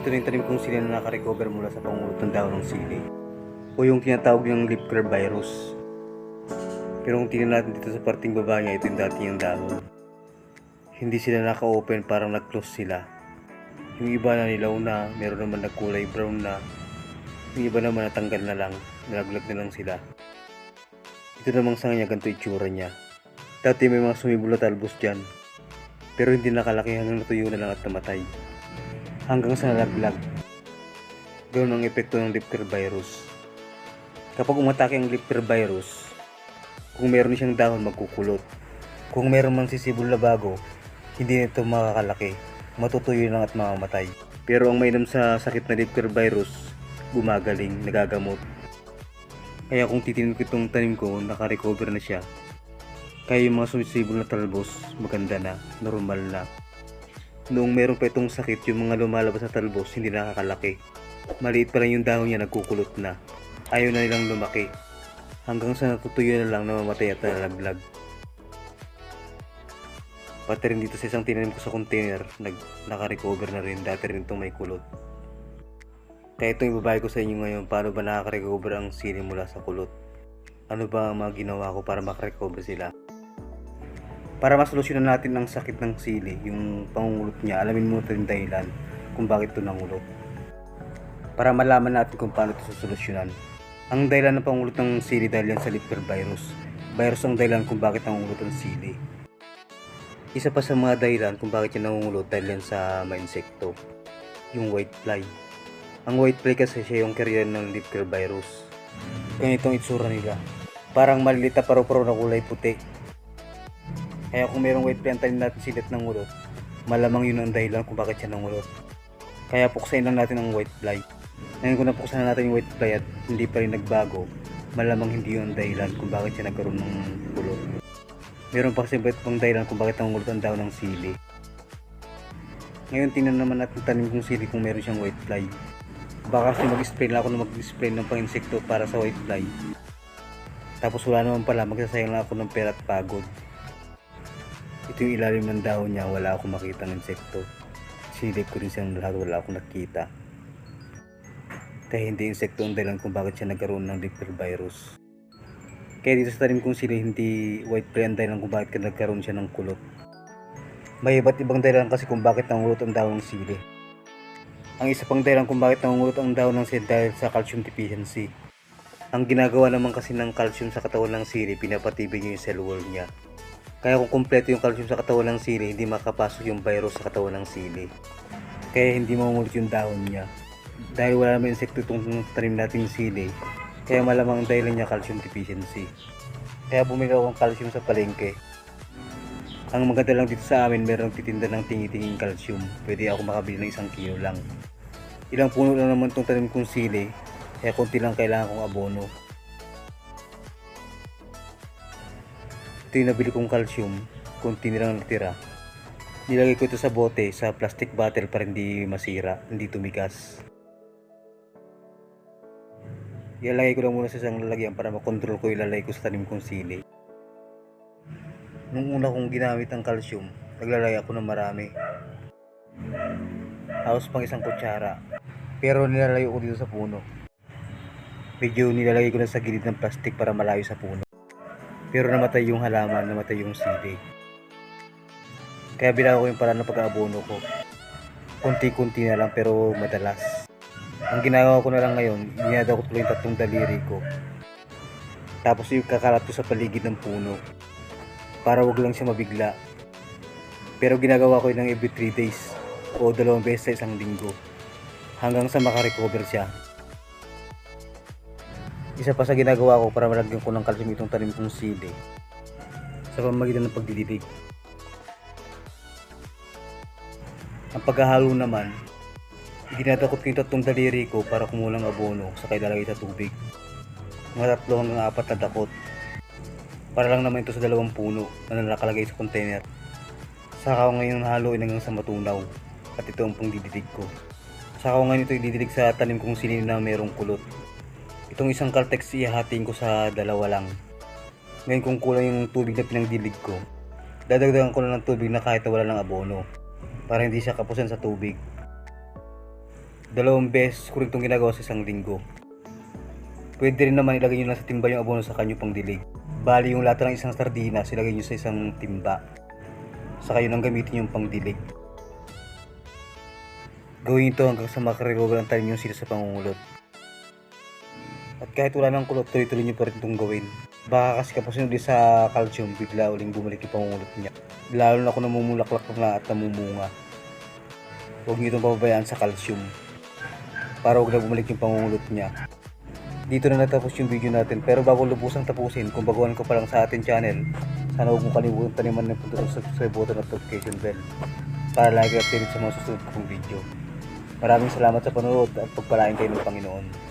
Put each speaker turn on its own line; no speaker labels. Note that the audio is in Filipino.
Ito na yung tanim kong sili na nakarecover mula sa pangulot ng dahon ng sili. O yung tinatawag niyang lip curl virus. Pero kung tingnan natin dito sa parting baba niya, ito yung dati yung dahon. Hindi sila naka-open, parang nag-close sila. Yung iba na nilaw na, meron naman nagkulay brown na. Yung iba naman natanggal na lang, nalaglag na lang sila. Ito namang sa kanya, ganito itsura niya. Dati may mga sumibol na talbos dyan. Pero hindi nakalaki hanggang natuyo na lang at namatay. Hanggang sa nalaglag. Ganun ang epekto ng curl virus. Kapag umatake ang curl virus, kung meron siyang dahon magkukulot. Kung meron mang sisibol na bago, hindi nito makakalaki. Matutuyo lang at mamamatay. Pero ang mainam sa sakit na curl virus, gumagaling, nagagamot. Kaya kung titinin ko itong tanim ko, naka-recover na siya. Kaya yung mga sumisibol na talbos, maganda na, normal na. Noong meron pa itong sakit, yung mga lumalabas na talbos, hindi nakakalaki. Maliit pa lang yung dahon niya, nagkukulot na. Ayaw na nilang lumaki. Hanggang sa natutuyo na lang namamatay at nalaglag. Pati rin dito sa isang tinanim ko sa container, nag, naka-recover na rin. Dati rin itong may kulot. Kaya ito yung babae ko sa inyo ngayon, paano ba nakaka-recover ang sili mula sa kulot? Ano ba ang mga ginawa ko para makarecover sila? Para masolusyonan natin ang sakit ng sili, yung pangungulot niya, alamin mo natin dahilan kung bakit ito nangulot. Para malaman natin kung paano ito susolusyonan. Ang dahilan ng pangulot ng sili dahil yan sa curl virus. Virus ang dahilan kung bakit nangungulot ang sili. Isa pa sa mga dahilan kung bakit yan nangungulot dahil yan sa mga insekto, yung white fly. Ang white fly kasi siya yung carrier ng curl virus. Ganitong itsura nila. Parang malilit na paru-paro na kulay puti. Kaya kung merong white tanim natin silit ng ulot, malamang yun ang dahilan kung bakit siya nangulot. Kaya puksain lang natin ang white fly. Ngayon kung napuksan na natin yung white fly at hindi pa rin nagbago, malamang hindi yun ang dahilan kung bakit siya nagkaroon ng kulot. Meron pa kasi iba't pang dahilan kung bakit nangulot ang daw ng sili. Ngayon tingnan naman natin tanim kong sili kung meron siyang white fly. Baka kasi mag-spray lang ako na mag-spray ng pang-insekto para sa white fly. Tapos wala naman pala, magsasayang lang ako ng pera at pagod. Ito yung ilalim ng dahon niya, wala akong makita ng insekto. Sinilip ko rin siyang lahat, wala akong nakita. Kaya hindi insekto ang dahilan kung bakit siya nagkaroon ng Lipper virus. Kaya dito sa tanim kong sili, hindi white fly ang dahilan kung bakit nagkaroon siya ng kulot. May iba't ibang dahilan kasi kung bakit nangulot ang dahon ng sili. Ang isa pang dahilan kung bakit nangungulot ang dahon ng sili dahil sa calcium deficiency. Ang ginagawa naman kasi ng calcium sa katawan ng sili, pinapatibay niya yung cell wall niya. Kaya kung kumpleto yung calcium sa katawan ng sili, hindi makapasok yung virus sa katawan ng sili. Kaya hindi mamumulot yung dahon niya. Dahil wala naman insekto itong tanim natin yung sili, kaya malamang ang dahilan niya calcium deficiency. Kaya bumili ako ng calcium sa palengke. Ang maganda lang dito sa amin, merong titinda ng tingi-tinging calcium. Pwede ako makabili ng isang kilo lang. Ilang puno lang naman itong tanim kong sili, kaya konti lang kailangan kong abono. Ito yung nabili kong calcium, konti nilang natira. Nilagay ko ito sa bote, sa plastic bottle para hindi masira, hindi tumigas. Ilalagay ko lang muna sa isang lalagyan para makontrol ko ilalagay ko sa tanim kong sili. Nung una kong ginamit ang calcium, naglalagay ako ng marami. Tapos pang isang kutsara. Pero nilalayo ko dito sa puno. Medyo nilalagay ko na sa gilid ng plastic para malayo sa puno. Pero namatay yung halaman, namatay yung sili. Kaya binago ko yung paraan ng pag-aabono ko. Kunti-kunti na lang pero madalas. Ang ginagawa ko na lang ngayon, iniyada ko tuloy yung tatlong daliri ko. Tapos yung kakalat ko sa paligid ng puno. Para wag lang siya mabigla. Pero ginagawa ko yun ng every 3 days o dalawang beses sa isang linggo. Hanggang sa makarecover siya. Isa pa sa ginagawa ko para malagyan ko ng calcium itong tanim kong sili sa pamagitan ng pagdidilig. Ang paghahalo naman, ginadakot ko yung tatlong daliri ko para kumulang abono sa ilalagay sa tubig. Mga tatlo hanggang apat na dakot. Para lang naman ito sa dalawang puno na nakalagay sa container. Saka ko ngayon halo hanggang sa matunaw at ito ang pangdidilig ko. Saka ko ngayon ito ididilig sa tanim kong sili na merong kulot. Itong isang Caltex ihahatiin ko sa dalawa lang. Ngayon kung kulang yung tubig na pinangdilig ko, dadagdagan ko na ng tubig na kahit wala ng abono para hindi siya kapusan sa tubig. Dalawang beses ko rin itong ginagawa sa isang linggo. Pwede rin naman ilagay nyo lang sa timba yung abono sa kanyo pang dilig. Bali yung lata ng isang sardinas, ilagay nyo sa isang timba. Saka yun ang gamitin yung pang dilig. Gawin ito hanggang sa makarecover ang talim yung sila sa pangungulot. At kahit wala ng kulot, tuloy-tuloy nyo pa rin itong gawin. Baka kasi kapag sinuli sa calcium, bigla uling bumalik yung pangungulot niya. Lalo na kung namumulaklak na at namumunga. Huwag nyo itong pababayaan sa calcium. Para huwag na bumalik yung pangungulot niya. Dito na natapos yung video natin. Pero bago lubusang tapusin, kung baguhan ka pa lang sa ating channel, sana huwag mo kalimutan taniman ng punto sa subscribe button at notification bell para lagi updated sa mga susunod kong video. Maraming salamat sa panonood at pagpalain kayo ng Panginoon.